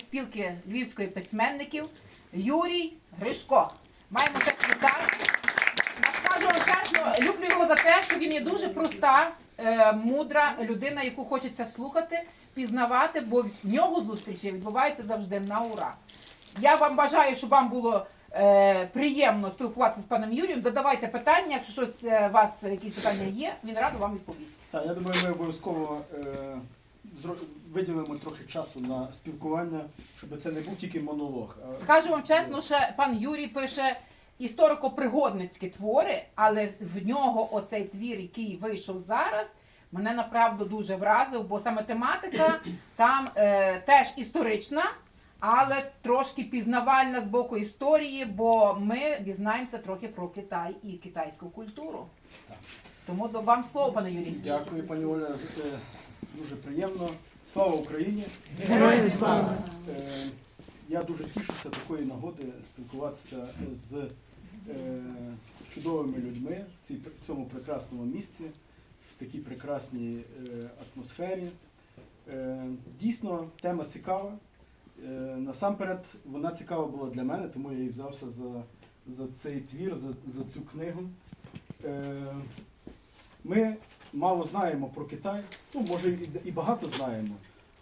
спілки львівської письменників Юрій Гришко. Маємо так вітати. Скажу чесно, люблю його за те, що він є дуже проста, е, мудра людина, яку хочеться слухати, пізнавати, бо в нього зустрічі відбуваються завжди на ура. Я вам бажаю, щоб вам було е, приємно спілкуватися з паном Юрієм. Задавайте питання, якщо щось е, у вас якісь питання є, він радо вам відповість. Так, я думаю, ми обов'язково виділимо трохи часу на спілкування, щоб це не був тільки монолог. А... Скажу вам чесно, що пан Юрій пише історико-пригодницькі твори, але в нього оцей твір, який вийшов зараз, мене направду дуже вразив, бо саме тематика там е, теж історична, але трошки пізнавальна з боку історії, бо ми дізнаємося трохи про Китай і китайську культуру. Тому до вам слово, пане Юрій. Дякую, пані Оля. за те. Дуже приємно. Слава Україні! Героям слава! Е, Я дуже тішуся такої нагоди спілкуватися з е, чудовими людьми в цьому прекрасному місці, в такій прекрасній е, атмосфері. Дійсно, тема цікава. Насамперед, вона цікава була для мене, тому я і взявся за, за цей твір, за, за цю книгу. Ми мало знаємо про Китай, ну, може, і, багато знаємо,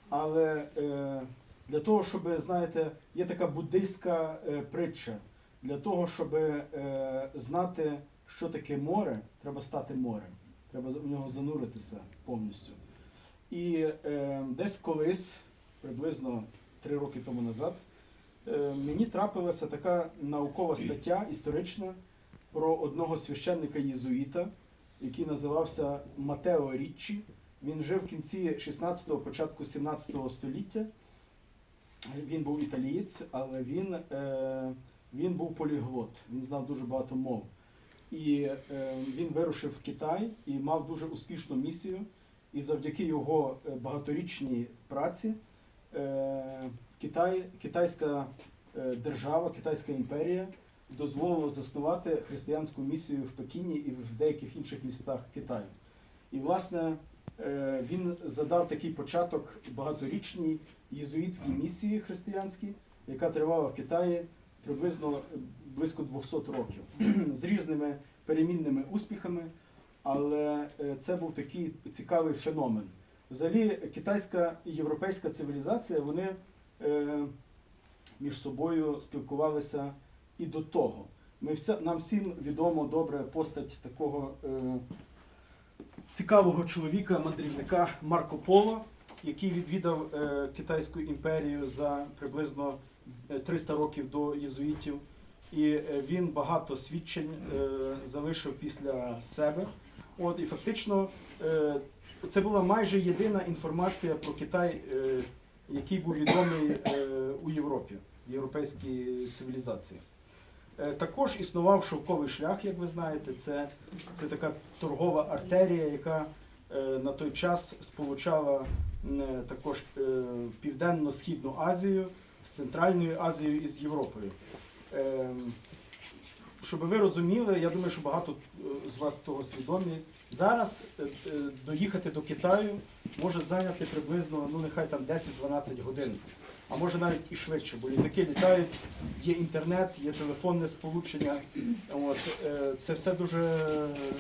але е, для того, щоб, знаєте, є така буддийська е, притча. Для того, щоб е, знати, що таке море, треба стати морем. Треба в нього зануритися повністю. І е, десь колись, приблизно три роки тому назад, е, мені трапилася така наукова стаття історична про одного священника єзуїта, який називався Матео Річчі. Він жив в кінці 16-го, початку 17 століття. Він був італієць, але він, е, він був поліглот, він знав дуже багато мов. І е, він вирушив в Китай і мав дуже успішну місію. І завдяки його е, багаторічній праці е, Китай, китайська е, держава, Китайська імперія дозволила заснувати християнську місію в Пекіні і в деяких інших містах Китаю. І, власне, е, він задав такий початок багаторічній єзуїтській місії християнській, яка тривала в Китаї приблизно близько 200 років з різними перемінними успіхами. Але е, це був такий цікавий феномен. Взагалі, китайська і європейська цивілізація вони е, між собою спілкувалися і до того. Ми вся, нам всім відомо добре постать такого е, цікавого чоловіка, мандрівника Марко Поло, який відвідав е, Китайську імперію за приблизно е, 300 років до єзуїтів. І е, він багато свідчень е, залишив після себе. От, і фактично е, це була майже єдина інформація про Китай, е, який був відомий е, у Європі, в європейській цивілізації. Е, Також існував шовковий шлях, як ви знаєте, це, це така торгова артерія, яка е, на той час сполучала е, також Південно-Східну Азію з Центральною Азією і з Європою. Е, Щоб ви розуміли, я думаю, що багато з вас того свідомі. Зараз доїхати до Китаю може зайняти приблизно, ну нехай там 10-12 годин, а може навіть і швидше, бо літаки літають, є інтернет, є телефонне сполучення. От, е, це все дуже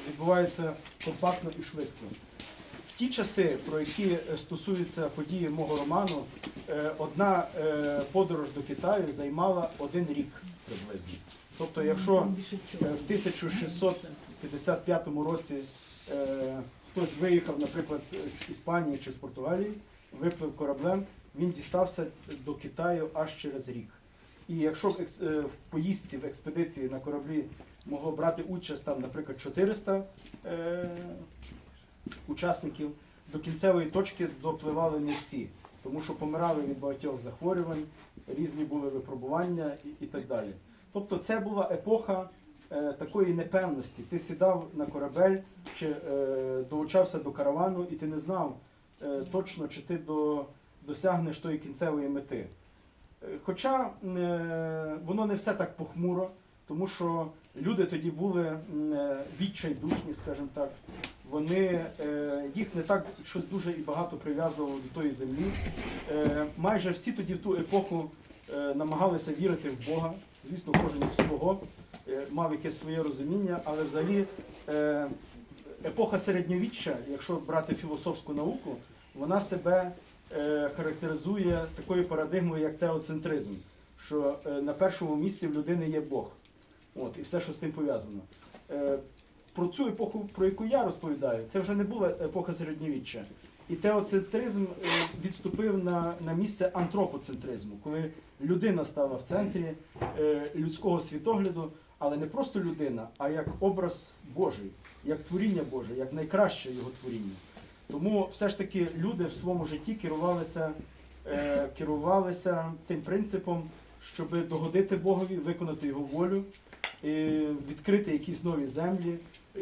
відбувається компактно і швидко. В ті часи, про які стосуються події мого роману, е, одна е, подорож до Китаю займала один рік приблизно. Тобто, якщо в 1655 році хтось виїхав, наприклад, з Іспанії чи з Португалії, виплив кораблем, він дістався до Китаю аж через рік. І якщо е, в поїздці, в експедиції на кораблі могло брати участь там, наприклад, 400 е, учасників, до кінцевої точки допливали не всі, тому що помирали від багатьох захворювань, різні були випробування і, і так далі. Тобто це була епоха е, такої непевності. Ти сідав на корабель чи е, долучався до каравану, і ти не знав е, точно, чи ти до, досягнеш тої кінцевої мети. Е, Хоча е, воно не все так похмуро, тому що люди тоді були е, відчайдушні, скажімо так. Вони їх не так щось дуже і багато прив'язувало до тої землі. Майже всі тоді в ту епоху намагалися вірити в Бога. Звісно, кожен в свого мав якесь своє розуміння, але взагалі епоха середньовіччя, якщо брати філософську науку, вона себе характеризує такою парадигмою, як теоцентризм, що е, на першому місці в людини є Бог. От, і все, що з тим пов'язано. Е, про цю епоху, про яку я розповідаю, це вже не була епоха середньовіччя. І теоцентризм е, відступив на, на місце антропоцентризму, коли людина стала в центрі е, людського світогляду, але не просто людина, а як образ Божий, як творіння Боже, як найкраще його творіння. Тому все ж таки люди в своєму житті керувалися, е, керувалися тим принципом, щоб догодити Богові, виконати його волю, і відкрити якісь нові землі,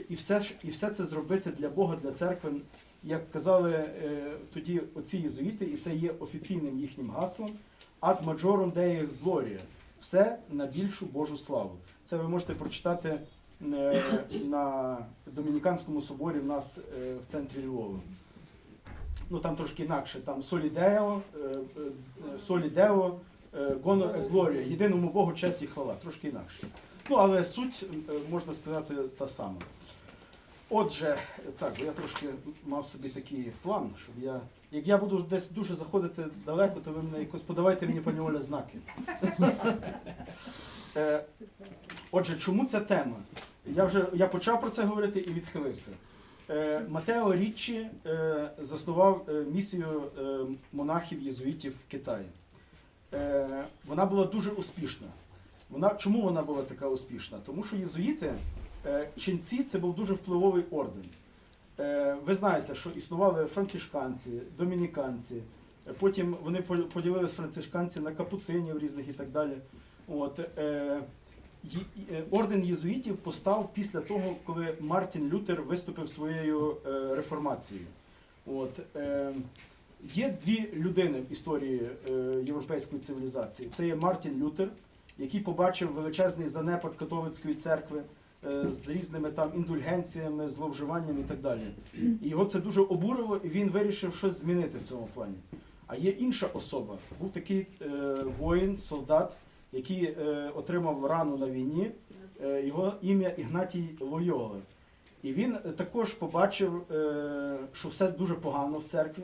і все, і все це зробити для Бога, для церкви. Як казали е, тоді оці єзуїти, і це є офіційним їхнім гаслом Ad majorem Dei Gloria. Все на більшу Божу славу. Це ви можете прочитати е, на Домініканському соборі в нас е, в центрі Львова. Ну там трошки інакше. Там Солідео, Солідео, Гонор е, Глорія. Єдиному Богу честь і хвала. Трошки інакше. Ну, але суть, е, можна сказати, та сама. Отже, так, я трошки мав собі такий план, щоб я. Як я буду десь дуже заходити далеко, то ви мене якось подавайте мені, пані Оля, знаки. Е, Отже, чому ця тема? Я вже я почав про це говорити і відхилився. Е, Матео Річчі е, заснував е, місію монахів єзуїтів в Китаї. Вона була дуже успішна. Вона, чому вона була така успішна? Тому що єзуїти, ченці це був дуже впливовий орден. Ви знаєте, що існували францишканці, домініканці, потім вони по- поділились францишканці на капуцинів різних і так далі. От, Орден єзуїтів постав після того, коли Мартін Лютер виступив своєю е, реформацією. От, е, є дві людини в історії е, європейської цивілізації. Це є Мартін Лютер, який побачив величезний занепад католицької церкви е, з різними там індульгенціями, зловживаннями і так далі. І його це дуже обурило, і він вирішив щось змінити в цьому плані. А є інша особа, був такий е, воїн, солдат, який е, отримав рану на війні. Е, його ім'я Ігнатій Лойола. І він е, також побачив, е, що все дуже погано в церкві,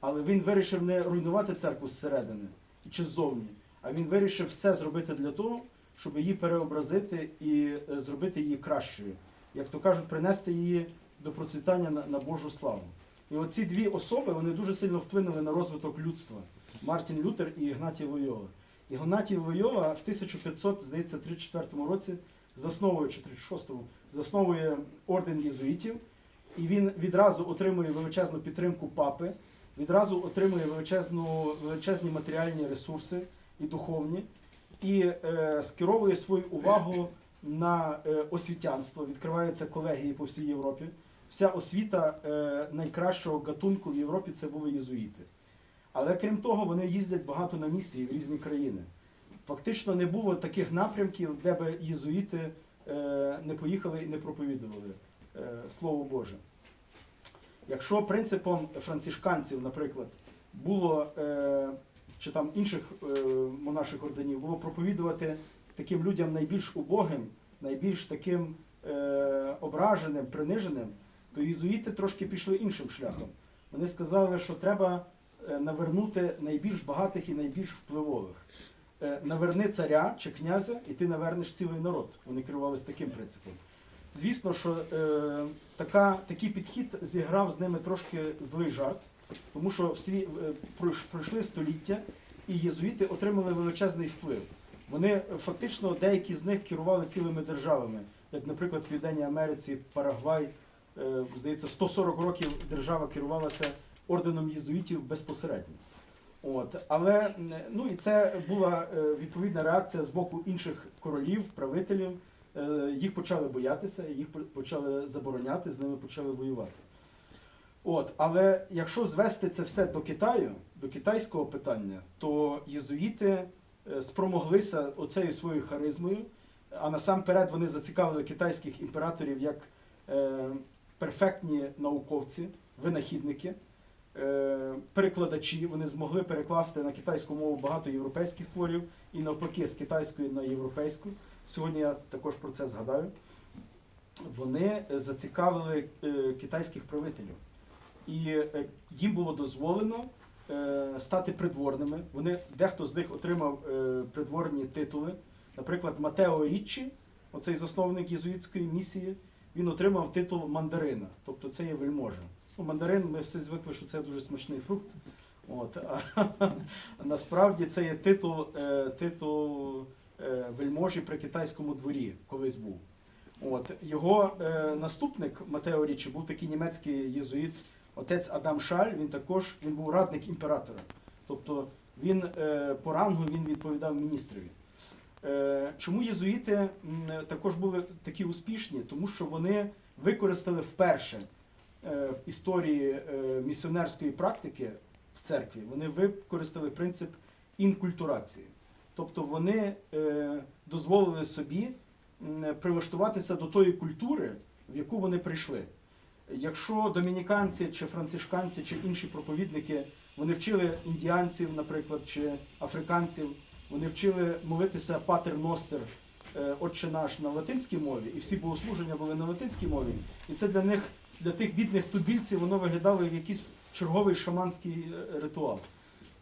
але він вирішив не руйнувати церкву зсередини чи ззовні, а він вирішив все зробити для того, щоб її переобразити і е, зробити її кращою. Як то кажуть, принести її до процвітання на, на Божу славу. І оці дві особи вони дуже сильно вплинули на розвиток людства. Мартін Лютер і Ігнатій Лойола. Ігнатій Лойола в 1500, здається, 34 році засновує чи 36-му, засновує орден єзуїтів, і він відразу отримує величезну підтримку папи, відразу отримує величезну, величезні матеріальні ресурси і духовні, і е, скеровує свою увагу на е, освітянство. Відкриваються колегії по всій Європі. Вся освіта е, найкращого гатунку в Європі це були єзуїти. Але крім того, вони їздять багато на місії в різні країни. Фактично не було таких напрямків, де би єзуїти е, не поїхали і не проповідували е, Слово Боже. Якщо принципом францишканців, наприклад, було е, чи там інших монаших орденів, було проповідувати таким людям найбільш убогим, найбільш таким ображеним, приниженим, то єзуїти трошки пішли іншим шляхом. Вони сказали, що треба навернути найбільш багатих і найбільш впливових. Е, Наверни царя чи князя, і ти навернеш цілий народ. Вони керувалися таким принципом. Звісно, що е, така, такий підхід зіграв з ними трошки злий жарт, тому що всі е, пройшли століття, і єзуїти отримали величезний вплив. Вони е, фактично деякі з них керували цілими державами, як, наприклад, в Південній Америці, Парагвай, е, здається, 140 років держава керувалася орденом єзуїтів безпосередньо. От, але ну і це була е, відповідна реакція з боку інших королів, правителів. Е, Їх почали боятися, їх почали забороняти, з ними почали воювати. От, але якщо звести це все до Китаю, до китайського питання, то єзуїти е, спромоглися оцею своєю харизмою а насамперед вони зацікавили китайських імператорів як е, перфектні науковці, винахідники, е, перекладачі. Вони змогли перекласти на китайську мову багато європейських творів і навпаки з китайської на європейську. Сьогодні я також про це згадаю. Вони е, зацікавили е, китайських правителів. І е, їм було дозволено е, стати придворними. Вони, дехто з них отримав е, придворні титули. Наприклад, Матео Річчі, оцей засновник єзуїтської місії, він отримав титул мандарина, тобто це є вельможа. Мандарин, ми всі звикли, що це дуже смачний фрукт. От, а насправді це є титул, е, титул е, вельможі при китайському дворі колись був. От, його е, наступник Матео Річчі був такий німецький єзуїт, отець Адам Шаль, він також він був радник імператора. Тобто він по рангу він відповідав міністрові. Чому єзуїти також були такі успішні? Тому що вони використали вперше в історії е, місіонерської практики в церкві, вони використали принцип інкультурації. Тобто вони е, дозволили собі прилаштуватися до тої культури, в яку вони прийшли. Якщо домініканці чи францишканці чи інші проповідники вони вчили індіанців, наприклад, чи африканців, вони вчили молитися патер ностер, е, отче наш на латинській мові, і всі богослуження були на латинській мові. І це для них, для тих бідних тубільців, воно виглядало як якийсь черговий шаманський е, ритуал.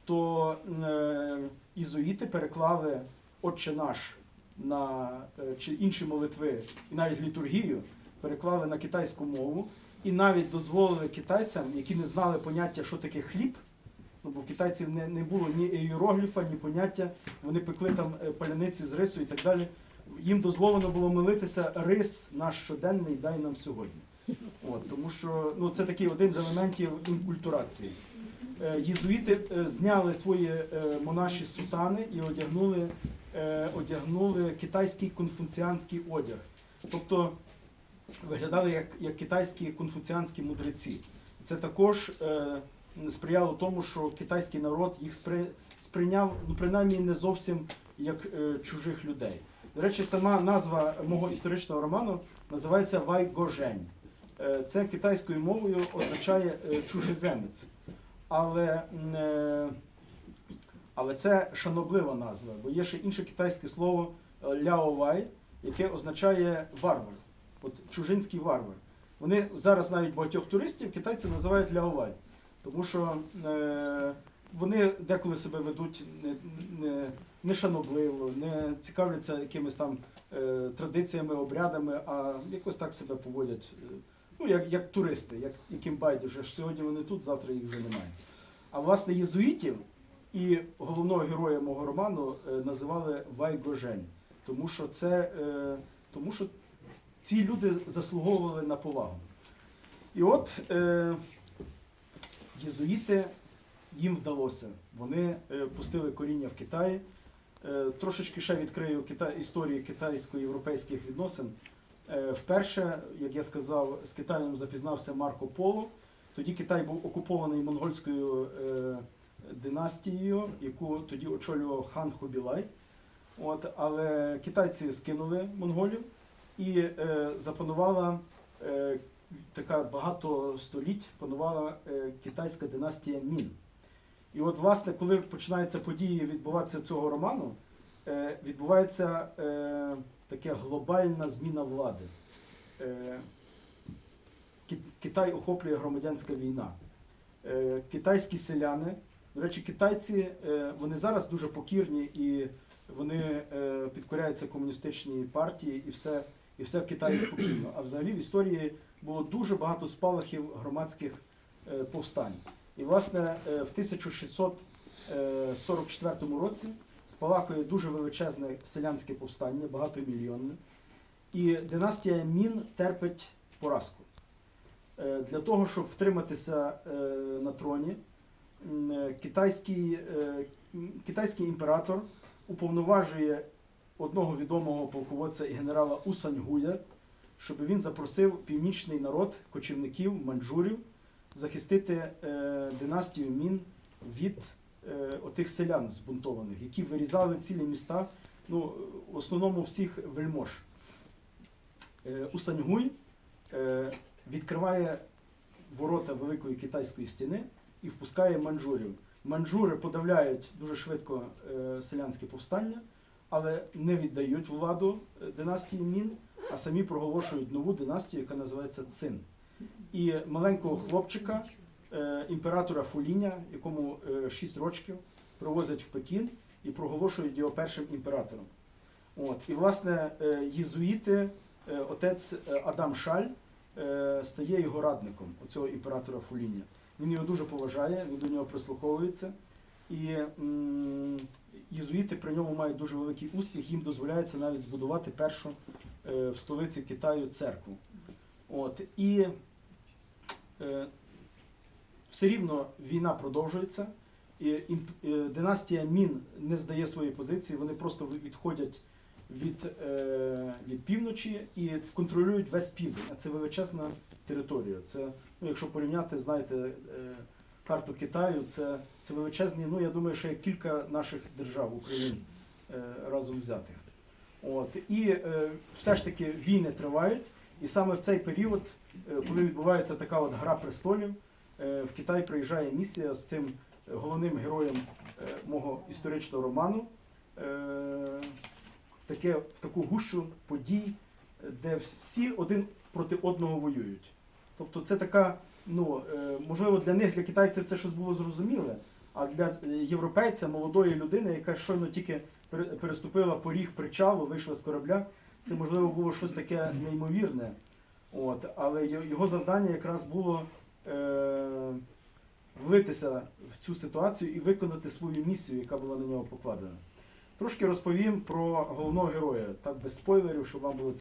То е, ізуїти переклали Отче наш на е, чи інші молитви, і навіть літургію переклали на китайську мову, і навіть дозволили китайцям, які не знали поняття, що таке хліб. Ну, бо в китайців не, не було ні іерогліфа, ні поняття. Вони пекли там е, паляниці з рису і так далі. Їм дозволено було молитися рис наш щоденний дай нам сьогодні. От, тому що ну, це такий один з елементів інкультурації. Е, Єзуїти е, зняли свої е, монаші сутани і одягнули, одягнули китайський конфуціанський одяг. Тобто виглядали як, як китайські конфуціанські мудреці. Це також сприяло тому, що китайський народ їх спри, сприйняв, ну принаймні не зовсім як чужих людей. До речі, сама назва мого історичного роману називається Вайгожень. Е, це китайською мовою означає е, чужеземець. Але, е, але це шаноблива назва, бо є ще інше китайське слово ляовай, яке означає варвар. От чужинський варвар. Вони зараз навіть багатьох туристів китайці називають ляовай, тому що е, вони деколи себе ведуть не, не, не шанобливо, не цікавляться якимись там е, традиціями, обрядами, а якось так себе поводять. Ну, як, як туристи, як, яким байдуже, що сьогодні вони тут, завтра їх вже немає. А власне єзуїтів і головного героя мого роману е, називали Вайгожень, тому що це е, тому що ці люди заслуговували на повагу. І от е, єзуїти їм вдалося. Вони е, пустили коріння в Китаї. Е, трошечки ще відкрию кита... історію китайсько-європейських відносин. Е, вперше, як я сказав, з Китаєм запізнався Марко Поло. Тоді Китай був окупований монгольською е, династією, яку тоді очолював хан Хубілай. От, але китайці скинули монголів і е, запанувала е, така багато століть панувала е, китайська династія Мін. І от, власне, коли починаються події відбуватися цього роману, е, відбувається е, така глобальна зміна влади. Е, Китай охоплює громадянська війна. Е, Китайські селяни, до речі, китайці е, вони зараз дуже покірні і вони підкоряються комуністичній партії і все, і все в Китаї спокійно. А взагалі в історії було дуже багато спалахів громадських повстань. І, власне, в 1644 році спалахує дуже величезне селянське повстання, багатомільйонне. І династія Мін терпить поразку. Е, Для того, щоб втриматися е, на троні, е, китайський, китайський імператор уповноважує одного відомого полководця і генерала Усаньгуя, щоб він запросив північний народ кочівників, манджурів захистити династію Мін від отих селян збунтованих, які вирізали цілі міста, ну, в основному всіх вельмож. Е, Усаньгуй е, відкриває ворота Великої китайської стіни і впускає манджурів. Манджури подавляють дуже швидко е, селянське повстання, але не віддають владу е, династії Мін, а самі проголошують нову династію, яка називається Цин. І маленького хлопчика, е, імператора Фуліня, якому 6 років, привозять в Пекін і проголошують його першим імператором. От. І, власне, е, єзуїти, е, отець е, Адам Шаль е, стає його радником, оцього імператора Фуління. Він його дуже поважає, він до нього прислуховується. І єзуїти при ньому мають дуже великий успіх, їм дозволяється навіть збудувати першу е, в столиці Китаю церкву. От. І е, все рівно війна продовжується. І е, династія Мін не здає свої позиції, вони просто відходять від, е, від півночі і контролюють весь південь. А це величезна територія. Це, ну, якщо порівняти, знаєте, е, карту Китаю, це, це величезні, ну я думаю, є кілька наших держав України разом взятих. От. І все ж таки війни тривають. І саме в цей період, коли відбувається така от гра престолів, в Китай приїжджає місія з цим головним героєм е, мого історичного роману е, в, таке, в таку гущу подій, е, де всі один проти одного воюють. Тобто це така, ну, е, можливо, для них, для китайців це щось було зрозуміле, а для е, європейця, молодої людини, яка щойно тільки пере- переступила поріг причалу, вийшла з корабля, це можливо було щось таке неймовірне. От, але його завдання якраз було е, влитися в цю ситуацію і виконати свою місію, яка була на нього покладена. Трошки розповім про головного героя, так без спойлерів, щоб вам було